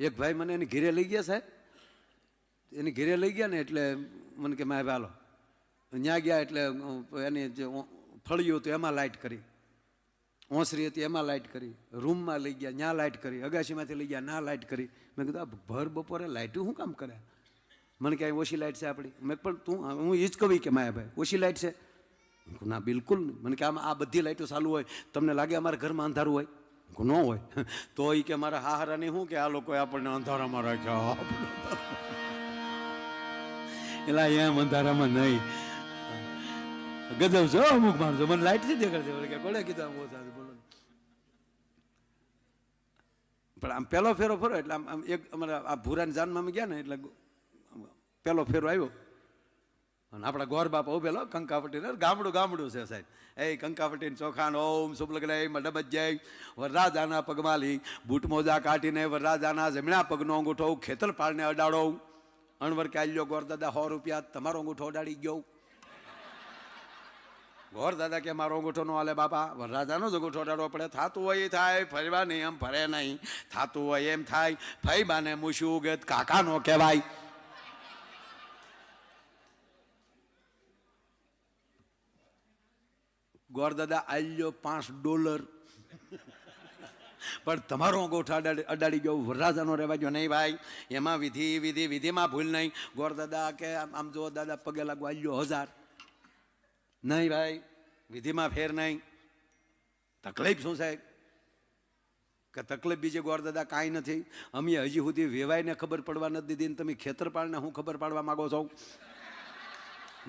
એક ભાઈ મને એની ઘેરે લઈ ગયા સાહેબ. એની ઘેરે લઈ ગયા ને એટલે મને કે મારે હાલો ત્યાં ગયા એટલે એની જે ફળિયું હતું એમાં લાઇટ કરી. ઓસરી હતી એમાં લાઇટ કરી. રૂમમાં લઈ ગયા ત્યાં લાઇટ કરી. અગાશીમાંથી લઈ ગયા ના લાઇટ કરી. મેં કીધું, આ ભર બપોરે લાઇટું શું કામ કરે? મને ક્યાંય ઓછી લાઇટ છે આપણી. મેં પણ તું હું એ જ કહું કે માયાભાઈ ઓછી લાઇટ છે. ના, બિલકુલ. નહીં મને કે, આમાં આ બધી લાઇટો ચાલુ હોય. તમને લાગે અમારા ઘરમાં અંધારું હોય? ન હોય, તો એ કે મારા હાહારાની શું કે આ લોકોએ આપણને અંધારામાં રાખ્યા? એલા, એમ અંધારામાં નહીં. ગજબ છો અમુક માણસો. મને લાઈટથી દેખાડશે કે કોને કીધું આમ ઓછા બોલો પણ આમ પહેલો ફેરો ફરો, એટલે આમ એક અમારા આ ભૂરાની જાનમાં અમે ગયા ને, એટલે પહેલો ફેરો આવ્યો. અને આપણા ગોર બાપા ઉભેલો કંકાવટી ગામડું ગામડું છે સાહેબ. એ કંકાવટી ચોખાન ઓમ, શુભલગ્ન મડબજ્જય વરરાજાના પગમાલી, બૂટ મોજા કાઢીને વરરાજાના જમણા પગનો અંગૂઠો ખેતર પાળને અડાડો. અણવર કાલ્યો ગોર દાદા, સો રૂપિયા. તમારો અંગૂઠો અડાડી ગયો. ગોર દાદા કે, મારો અંગૂઠો નો હાલે બાપા. વરરાજાનો જ અંગૂઠો અડાડવો પડે. થાતું હોય એ થાય, ફરવા નહીં, એમ ફરે નહીં. થાતું હોય એમ થાય, ફઈ બાને મૂછું ગત કાકાનો કહેવાય. ગોરદાદા આલ્યો પાંચ ડોલર. પણ તમારો અંગૂઠો અડાડી ગયો. વરરાજાનો રહેવા ગયો નહીં ભાઈ. એમાં વિધિ વિધિ, વિધિમાં ભૂલ નહીં. ગોરદાદા કે, આમ જો દાદા, પગે લાગવા આલ્યો હજાર. નહીં ભાઈ. વિધિમાં ફેર નહીં. તકલીફ શું સાહેબ? કે તકલીફ બીજી ગોરદાદા કાંઈ નથી. અમે હજી સુધી વેવાઈને ખબર પડવા નથી દીધી ને તમે ખેતરપાળને હું ખબર પાડવા માંગો છો?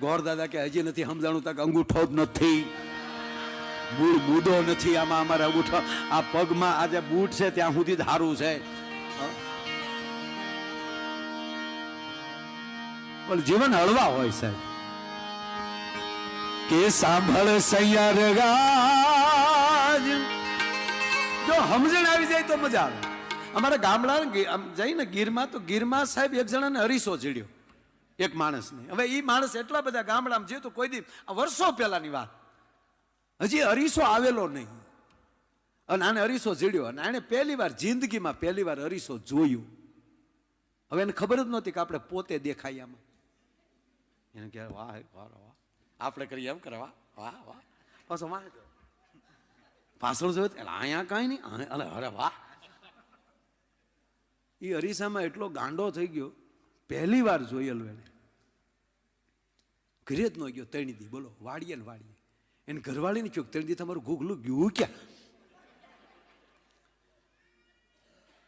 ગોરદાદા કે, હજી નથી સમજાણું તક અંગૂઠો જ નથી. મૂળ મુદ્દો નથી આમાં અમારા અંગૂઠો આ પગમાં આજે બૂટ છે ત્યાં સુધી ધારું છે. પણ જીવન હળવા હોય સાહેબ. કે સાંભળ સૈયાર ગાજ. જો સમજણ આવી જાય તો મજા આવે. અમારા ગામડા જઈને ગીરમાં તો ગીરમાં સાહેબ એક જણાને હરીસો ચીડ્યો. એક માણસને. હવે એ માણસ એટલા બધા ગામડામાં જે તો કોઈ દી વર્ષો પહેલાની વાત. હજી અરીસો આવેલો નહીં. અને આને અરીસો જીડ્યો અને આને પહેલી વાર જિંદગીમાં પહેલી વાર અરીસો જોયું. હવે એને ખબર જ નહોતી કે આપણે પોતે દેખાય આમાં. એને કહે વાહ વાહ વાહ આપણે કરીએ એમ કરે, વાહ વાહ વાહ. પાછો વાહ. પાછળ જોયું એટલે અહીંયા કાંઈ નહીં. અરે અરે વાહ. એ અરીસામાં એટલો ગાંડો થઈ ગયો. પહેલી વાર જોયેલો એને. ઘરે જ ન ગયો, તેણી દી. બોલો વાડીએ ને વાડીએ એને ઘરવાળીને કહ્યું ત્રણ દી તમારું ઘૂઘલું ગયું ક્યાં?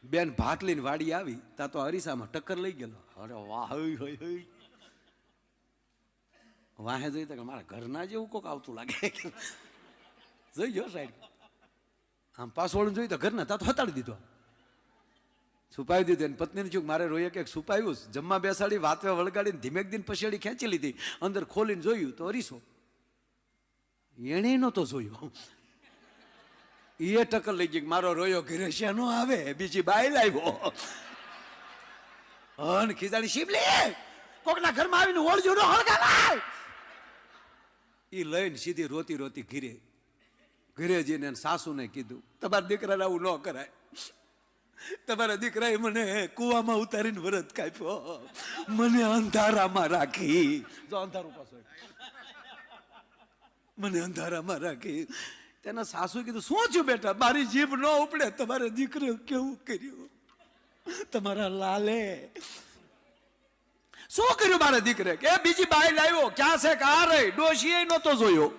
બેન ભાત લઈને વાડી આવી, તા તો અરીસામાં ટક્કર લઈ ગયેલો. અરે વાહ વાહે જોઈ તો મારા ઘરના જેવું કોક આવતું લાગે. જોઈ ગયો સાહેબ. આમ પાસવાળું જોઈ તો ઘરના, તા તો હતાડી દીધો. છુપાવી દીધું. એની પત્નીને ચૂક મારે રોઈએ કે છુપાવ્યું. જમવા બેસાડી, વાતવે વળગાડીને ધીમેક દિન પછેડી ખેંચી લીધી. અંદર ખોલીને જોયું તો અરીસો. એણે નહોતો જોયો. એ ટક્કર લઈ ગઈ મારો રોયો ઘરે છે નો આવે? બીજી બાઈ લાવ્યો. અન ખીજાણી શિવલી કોકના ઘરમાં આવીને ઓળજો નો હળગા લાય. એ લઈને સીધી રોતી રોતી ઘીરે, ઘરે જઈને સાસુને કીધું, તમારા દીકરાને આવું ન કરાય. તમારા દીકરાએ મને કૂવામાં ઉતારીને વરત કાપ્યો. મને અંધારામાં રાખી. જો અંધારું પાછો મને અંધારામાં રાખી. તેના સાસુ કીધું, શું થયું બેટા? મારી જીભ ન ઉપડે. તમારે દીકરો કેવું કર્યું? તમારા લાલે. શું કર્યું મારા દીકરે? કે બીજી બાઈ લાવ્યો? ક્યાં છે? કા રહી? ડોશીએ નહોતો જોયો.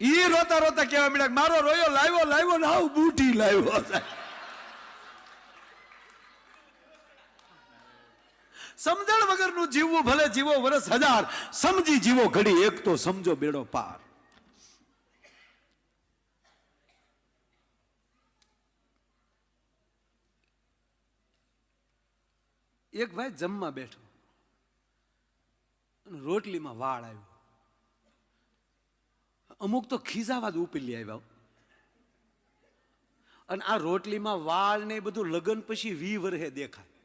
ઈ રોતા રોતા કેવા મળ્યા મારો રોયો, લાવ્યો લાવ્યો ને બુઢી બૂટી લાવ્યો. સમજણ વગરનું જીવવું ભલે જીવો વરસ હજાર, સમજી જીવો ઘડી, એક તો સમજો બેડો પાર. એક ભાઈ જમવા બેઠો. રોટલીમાં વાળ આવ્યો. અમુક તો ખીજાવા જ ઉપેલી આવ્યા અને આ રોટલીમાં વાળ ને બધું લગન પછી વી વરહે દેખાય.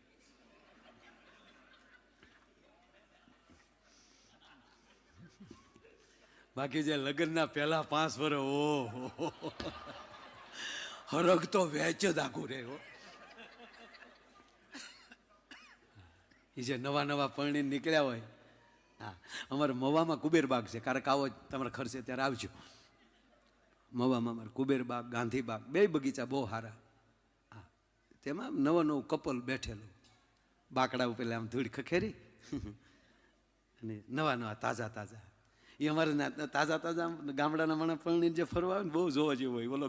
બાકી જે લગ્નના પહેલા પાંચ વર ઓહો. હરખ તો વેચ જ આખું રહે હો. એ જે નવા નવા પરણી નીકળ્યા હોય, હા, અમારે મવામાં કુબેર બાગ છે કે આવો તમારે ખર્ચે ત્યારે આવજો. મવામાં અમારે કુબેર બાગ, ગાંધી બાગ, બે બગીચા બહુ સારા હા, તેમાં નવા નવું કપલ બેઠેલું. બાકડા ઉપર આમ ધૂળ ખખેરી. અને નવા નવા તાજા તાજા. એ અમારે તાજા તાજા ગામડાના માણસ પરણીને જે ફરવા આવે ને બહુ જોવા જેવું હોય. બોલો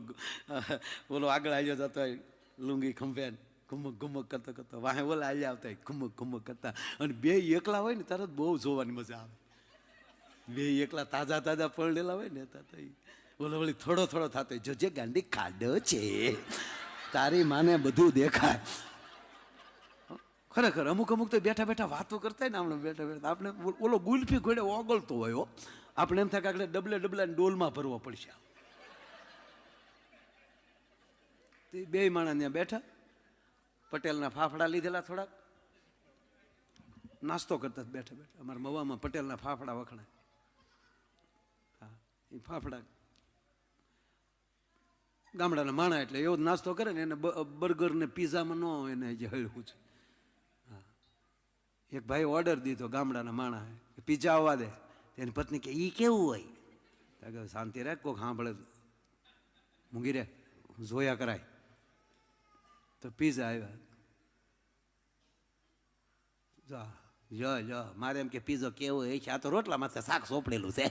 બોલો આગળ આવ્યો જતો હોય લુંગી ખંભેન ઘુમક ઘુમક કરતો કરતો વાહે ઓલા આવ્યા આવતા હોય ઘુમક ઘુમક કરતા. અને બે એકલા હોય ને તરત બહુ જોવાની મજા આવે. બે એકલા તાજા તાજા પરણેલા હોય ને તો ઈ ઓલો વળી થોડો થોડો થતો હોય, જોજે ગાંડી ખાડો છે. તારી માને બધું દેખાય. ખરેખર અમુક અમુક તો બેઠા બેઠા વાતો કરતા હોય ને આપણે બેઠા બેઠા. આપણે ઓલો ગુલ્ફી ઘોડે ઓગળતો હોય આપણે એમ થાય કે આપણે ડબલે ડબલા ડોલમાં ભરવા પડશે તે બે માણસ ત્યાં બેઠા. પટેલના ફાફડા લીધેલા થોડાક. નાસ્તો કરતા બેઠા બેઠા. અમારા મવામાં પટેલના ફાફડા વખણાય. હા, એ ફાફડા ગામડાના માણા એટલે એવો નાસ્તો કરે ને એને બર્ગર ને પીઝામાં ન એને જે હળવું છે. એક ભાઈ ઓર્ડર દીધો, ગામડાના માણા પિઝા આવવા દે. તેની પત્ની કે એ કેવું હોય? શાંતિ રાખ, કોક સાંભળે. મૂંગી રે, જોયા કરાય. તો પીઝા આવ્યા. જા, જો મારે એમ કે પીઝો કેવો હોય છે, આ તો રોટલા માથે શાક સોપડેલું છે.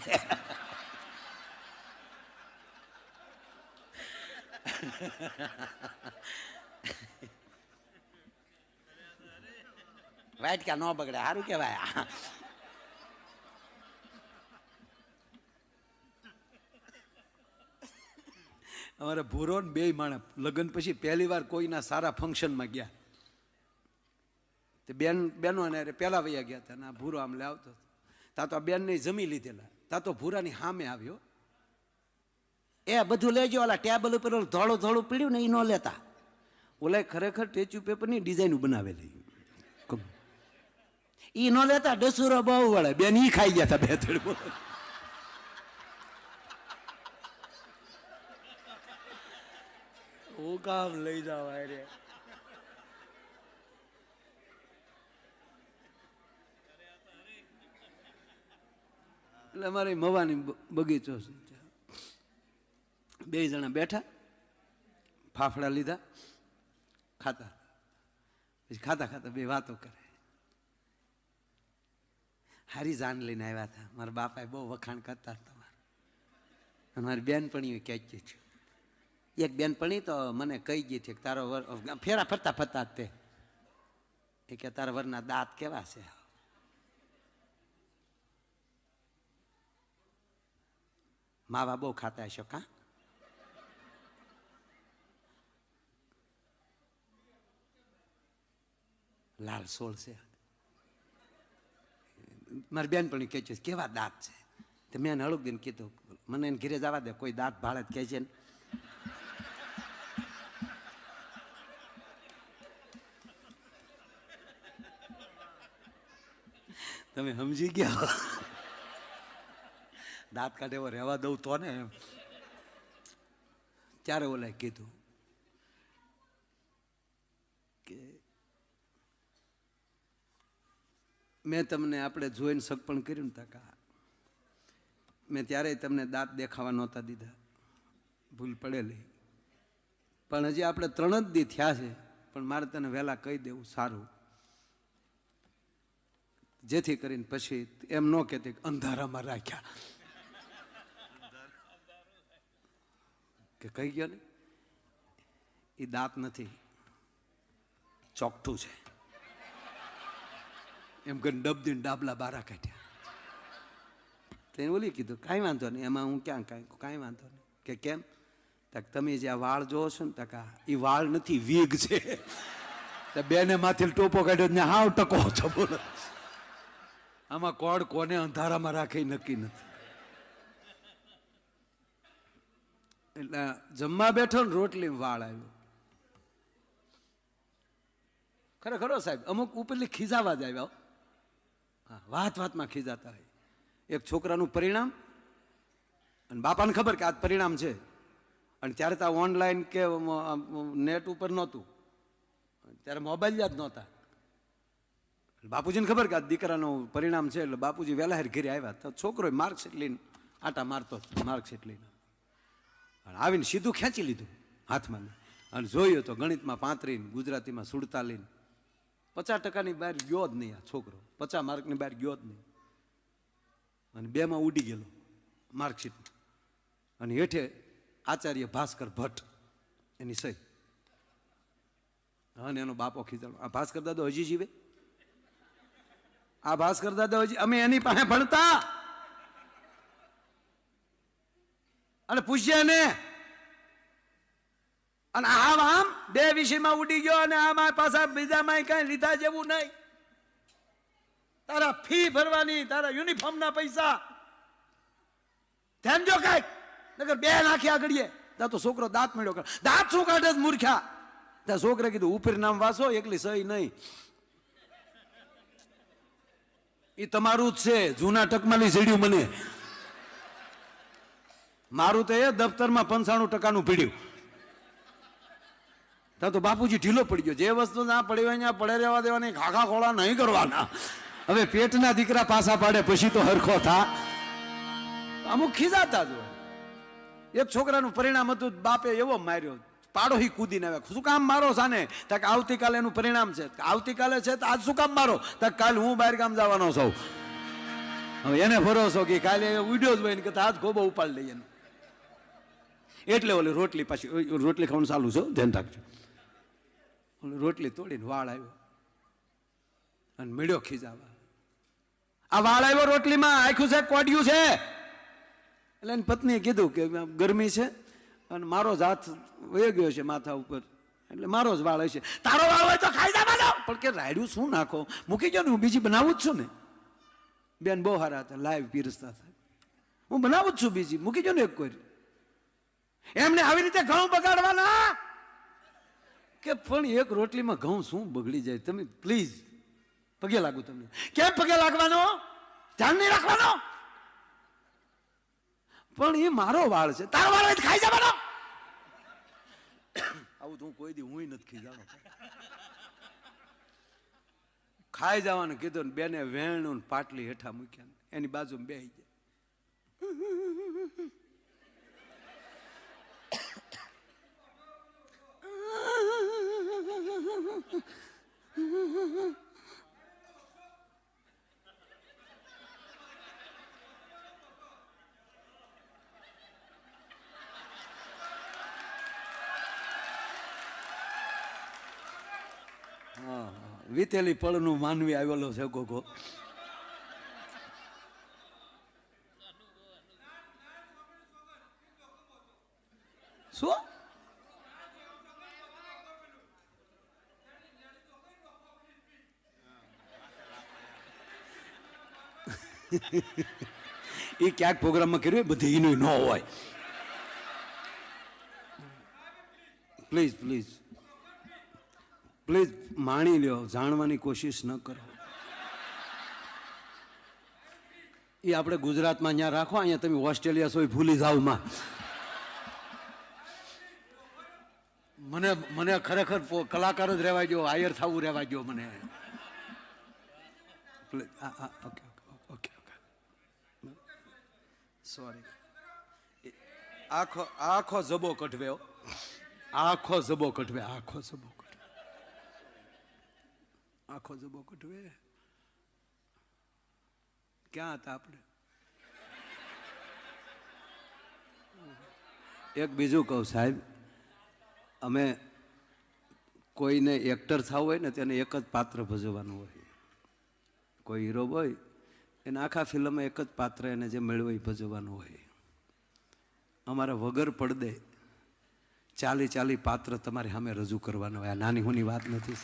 વાટકા ન બગડે સારું કહેવાય. અમારે ભૂરો ને બે માણસ લગ્ન પછી પહેલી વાર કોઈના સારા ફંક્શનમાં ગયા. તે બેન બેનો ને અરે પહેલા વૈયા ગયા હતા ના ભૂરો આમ લાવતો હતો. તા તો આ બેનને જમી લીધેલા. તા તો ભૂરાની સામે આવ્યો. એ બધું લેજો ઓલા ટેબલ ઉપર ધોળું ધોળું પીડ્યું ને એ ન લેતા. ઓલા ખરેખર ટેચ્યુ પેપરની ડિઝાઇન બનાવેલી. ઈ ન લેતા ડસુરો બહુ વળે. બેન ઈ ખાઈ ગયા હતા બે ત્રણ હું કામ લઈ જાવ રે એટલે અમારી મવાની બગીચો છે. બે જણા બેઠા ફાફડા લીધા ખાતા. પછી ખાતા ખાતા બે વાતો કરે. હારી જાન લઈને આવ્યા હતા. મારા બાપાએ બહુ વખાણ કરતા તમારા મારી. બેનપણીઓ કહેતી છે? એક બેનપણી તો મને કહી ગઈ કે તારો વર ફેરા ફરતા ફરતા તે. એ કે તારા વરના દાંત કેવા છે? માવા બહુ ખાતા હશો કા? લાલ સોળ છે. મારી બેન પણ કહે છે, કેવા દાંત છે? તો મેં એને હળુક દિન કીધું, મને એને ઘરે જવા દે, કોઈ દાંત ભાળે કહે છે ને. તમે સમજી ગયા દાંત કાઢે એવો રહેવા દઉં તો ને એમ. ત્યારે ઓલાએ કીધું કે મેં તમને આપણે જોઈને સગપણ કર્યું ને તકા મેં ત્યારે તમને દાંત દેખાવા નહોતા દીધા. ભૂલ પડેલી. પણ હજી આપણે ત્રણ જ દી થયા છે, પણ મારે તને વહેલા કહી દેવું સારું. જેથી કરીને પછી એમ ન કહેતી અંધારામાં રાખ્યા. કે કહી ગયો ને એ દાંત નથી. ચોકઠું છે. એમ કરીને ડબદીને ડાબલા બારા કાઢ્યા. તેને ઓલી કીધું, કાંઈ વાંધો નહીં, એમાં હું ક્યાં કાંઈ કાંઈ વાંધો નહીં. કે કેમ? તક તમે જે આ વાળ જોવો છો ને, તકા એ વાળ નથી વીગ છે. બેને માથે ટોપો કાઢ્યો ને હાવ ટકો છો બોલો. આમાં કોડ કોને અંધારામાં રાખે નક્કી નથી. એટલે જમવા બેઠો ને રોટલી વાળ આવ્યો. ખરેખરો સાહેબ, અમુક ઉપરલી ખીજાવા જ આવ્યા હો. વાત વાતમાં ખીજાતા હોય. એક છોકરાનું પરિણામ અને બાપાને ખબર કે આ પરિણામ છે. અને ત્યારે તો ઓનલાઈન કે નેટ ઉપર નહોતું. ત્યારે મોબાઈલ જ નહોતા. બાપુજીને ખબર કે આ દીકરાનું પરિણામ છે એટલે બાપુજી વહેલા હેર ઘરે આવ્યા. તો છોકરો માર્કશીટ લઈને આટા મારતો માર્કશીટ લઈને. અને આવીને સીધું ખેંચી લીધું હાથમાં અને જોયું તો ગણિતમાં પાંત્રીને, ગુજરાતીમાં સુડતાલીને. પચાસ ટકાની બહાર ગયો જ નહીં આ છોકરો. પચાસ માર્કની બહાર ગયો જ નહીં. અને બેમાં ઉડી ગયેલો માર્કશીટ અને હેઠે આચાર્ય ભાસ્કર ભટ્ટ, એની સહી. અને એનો બાપો ખીચાણો આ ભાસ્કર દાદો હજી જીવે? આ ભાસ્કર દાદા હજી, અમે એની પાસે ભણતા. અને પૂછ્યા ને અને આમ આમ બે વિષયમાં ઉડી ગયો અને આમાં પાછા બીજામાં કઈ લીધા જેવું નહીં. તારા ફી ભરવાની, તારા યુનિફોર્મના પૈસા. ધ્યાન જો કંઈક નગર બે નાખી આગળીએ. ત્યાં તો છોકરો દાંત મળ્યો કરે. દાંત શું કાઢે મૂર્ખ્યા ત્યાં છોકરે કીધું, ઉપર નામ વાસો એકલી સહી નહીં. એ તમારું જ છે, જૂના ટકમાલી ઝીડ્યું મને. મારું તો એ દફતરમાં પંચાણું ટકાનું ભીડ્યું. ત્યાં તો બાપુજી ઢીલો પડી ગયો. જે વસ્તુ ના પડી હોય ત્યાં પડે રહેવા દેવાની, ખાખા ખોળા નહીં કરવાના. હવે પેટના દીકરા પાસા પાડે, પછી તો હરખો થા. અમુક ખીજાતા જ એક છોકરાનું પરિણામ હતું, બાપે એવો માર્યો પાડો હી કૂદીને આવે શું કામ મારો સાને? તક આવતીકાલે એનું પરિણામ છે. આવતીકાલે છે તો આજ શું કામ મારો? તક કાલ હું બહાર ગામ જવાનો છું. હવે એને ભરોસો કે કાલે ઉડ્યો જ હોય ને કે આજ ગોબો ઉપાડી લઈએ. એટલે ઓલી રોટલી પાછી, રોટલી ખાવાનું ચાલુ છે, ધ્યાન રાખજો. રોટલી તોડીને વાળ આવ્યો. અને મેળ્યો ખીજાવા. આ વાળ આવ્યો રોટલીમાં, આખું છે કોડિયું છે. એટલે એની પત્નીએ કીધું કે ગરમી છે અને મારો જ હાથ વયો ગયો છે માથા ઉપર. એટલે મારો જ વાળ હશે. તારો વાળ હોય તો ખાઈ જવાનો પણ કે રાયડું શું નાખો? મૂકી ગયો ને, હું બીજી બનાવું જ છું ને. બેન બહુ હારા હતા, લાઈવ પીરસતા હતા. હું બનાવું જ છું બીજી. મૂકી ગયો ને એક કોઈ એમને આવી રીતે ઘઉં બગાડવાના. કે પણ એક રોટલીમાં ઘઉં શું બગડી જાય? તમે પ્લીઝ પગે લાગુ તમને. કેમ પગે લાગવાનો? ધ્યાન નહીં રાખવાનો? પણ એ મારો વાળ છે. તારો વાળ ખાઈ જવાનો. આવું તો હું કોઈ દી હું નથી જવાનો. ખાઈ જવાનું કીધું ને બેને વેણું પાટલી હેઠા મૂક્યા એની બાજુમાં બે જાય હા, વીતેલી પળનું માનવી આવેલો છે ગોગો શું એ ક્યાંક પ્રોગ્રામમાં કર્યું બધી એનું ન હોય. પ્લીઝ પ્લીઝ પ્લીઝ માણી લ્યો, જાણવાની કોશિશ ન કરો. એ આપણે ગુજરાતમાં અહીંયા રાખો, અહીંયા તમે ઓસ્ટ્રેલિયા સોય ભૂલી જાવમાં. મને મને ખરેખર કલાકાર જ રહેવા દો આયર થવું રહેવા દો મને. ઓકે ઓકે સોરી આખો આખો જબો કઢવ્યો આખો જબો કઢવે, આખો જબો કઢવે. આખો જબો કઢવે. ક્યાં હતા આપણે? એક બીજું કહું સાહેબ, અમે કોઈને એક્ટર થવું હોય ને તેને એક જ પાત્ર ભજવવાનું હોય. કોઈ હીરો હોય એને આખા ફિલ્મમાં એક જ પાત્ર એને જે મેળવે ભજવાનું હોય. અમારા વગર પડદે ચાલી ચાલી પાત્ર તમારે સામે રજૂ કરવાનું હોય. આ નાની હોની વાત નથી.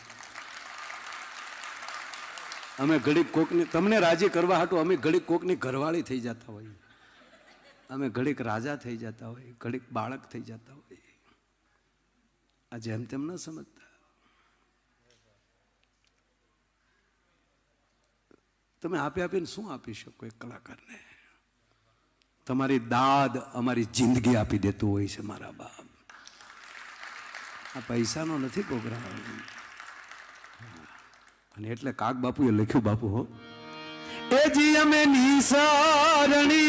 અમે ઘડીક કોકની, તમને રાજી કરવા હાટું અમે ઘડીક કોકની ઘરવાળી થઈ જતા હોઈએ અમે ઘડીક રાજા થઈ જતા હોઈએ ઘડીક બાળક થઈ જતા હોઈએ આ જેમ તેમ ન સમજતા. તમે આપી આપીને શું આપી શકો એક કલાકારને? તમારી દાદ અમારી જિંદગી આપી દેતું હોય છે મારા બાપ. આ પૈસાનો નથી પ્રોગ્રામ. અને એટલે કાક બાપુએ લખ્યું બાપુ, હો. એ જી અમે નિસારણી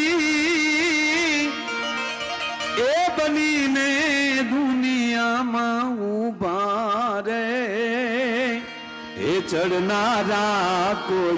એ બનીને દુનિયામાં ઊભા રે. એ ચડનારા કોઈ